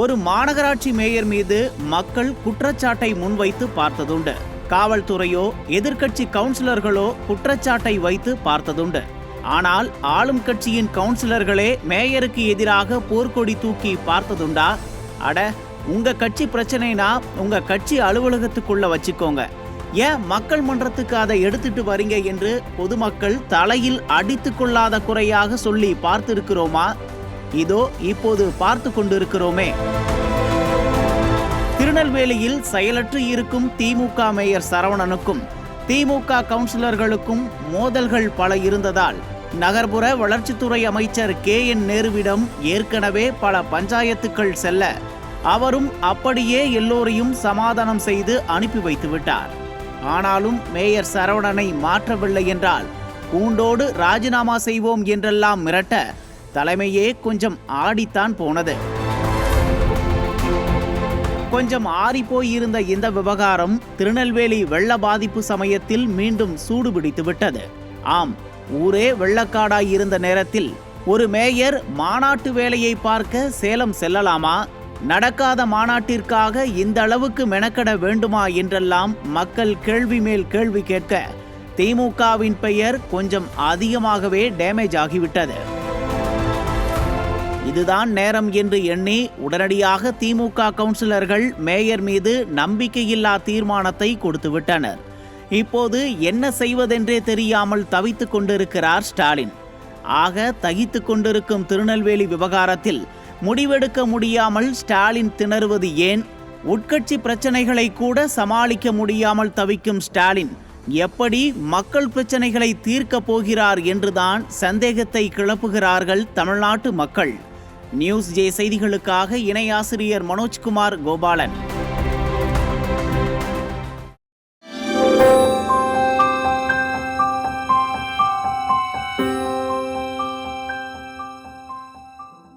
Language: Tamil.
ஒரு மாநகராட்சி மேயர் மீது மக்கள் குற்றச்சாட்டை முன்வைத்து பார்த்ததுண்டு. காவல்துறையோ எதிர்க்கட்சி கவுன்சிலர்களோ குற்றச்சாட்டை வைத்து பார்த்ததுண்டு. ஆனால் ஆளும் கட்சியின் கவுன்சிலர்களே மேயருக்கு எதிராக போர்க்கொடி தூக்கி பார்த்ததுண்டா? அட உங்க கட்சி பிரச்சனைனா உங்க கட்சி அலுவலகத்துக்குள்ள வச்சுக்கோங்க. ஏன் மக்கள் மன்றத்துக்கு அதை எடுத்துட்டு வரீங்க என்று பொதுமக்கள் தலையில் அடித்து கொள்ளாத குறையாக சொல்லி பார்த்திருக்கிறோமா? இதோ இப்போது பார்த்து கொண்டிருக்கிறோமே. திருநெல்வேலியில் செயலற்று இருக்கும் திமுக மேயர் சரவணனுக்கும் திமுக கவுன்சிலர்களுக்கும் மோதல்கள் பல இருந்ததால் நகர்ப்புற வளர்ச்சித்துறை அமைச்சர் கே என் நேருவிடம் ஏற்கனவே பல பஞ்சாயத்துக்கள் செல்ல அவரும் அப்படியே எல்லோரையும் சமாதானம் செய்து அனுப்பி வைத்து விட்டார் ஆனாலும் மேயர் சரவணனை மாற்றவில்லை என்றால் கூண்டோடு ராஜினாமா செய்வோம் என்றெல்லாம் மிரட்ட தலைமையே கொஞ்சம் ஆடித்தான் போனது. கொஞ்சம் ஆறிப்போயிருந்த இந்த விவகாரம் திருநெல்வேலி வெள்ள பாதிப்பு சமயத்தில் மீண்டும் சூடு பிடித்து விட்டது. ஆம் ஊரே வெள்ளக்காடாய் இருந்த நேரத்தில் ஒரு மேயர் மாநாட்டு வேலையை பார்க்க சேலம் செல்லலாமா? நடக்காத மாநாட்டிற்காக இந்த அளவுக்கு மெனக்கட வேண்டுமா என்றெல்லாம் மக்கள் கேள்வி மேல் கேள்வி கேட்க திமுகவின் பெயர் கொஞ்சம் அதிகமாகவே டேமேஜ் ஆகிவிட்டது. இதுதான் நேரம் என்று எண்ணி உடனடியாக திமுக கவுன்சிலர்கள் மேயர் மீது நம்பிக்கையில்லா தீர்மானத்தை கொடுத்துவிட்டனர். இப்போது என்ன செய்வதென்றே தெரியாமல் தவித்து கொண்டிருக்கிறார் ஸ்டாலின். ஆக தகித்து கொண்டிருக்கும் திருநெல்வேலி விவகாரத்தில் முடிவெடுக்க முடியாமல் ஸ்டாலின் திணறுவது ஏன்? உட்கட்சி பிரச்சனைகளை கூட சமாளிக்க முடியாமல் தவிக்கும் ஸ்டாலின் எப்படி மக்கள் பிரச்சனைகளை தீர்க்கப் போகிறார் என்றுதான் சந்தேகத்தை கிளப்புகிறார்கள் தமிழ்நாட்டு மக்கள். நியூஸ் ஜே செய்திகளுக்காக இணை ஆசிரியர் மனோஜ்குமார் கோபாலன்.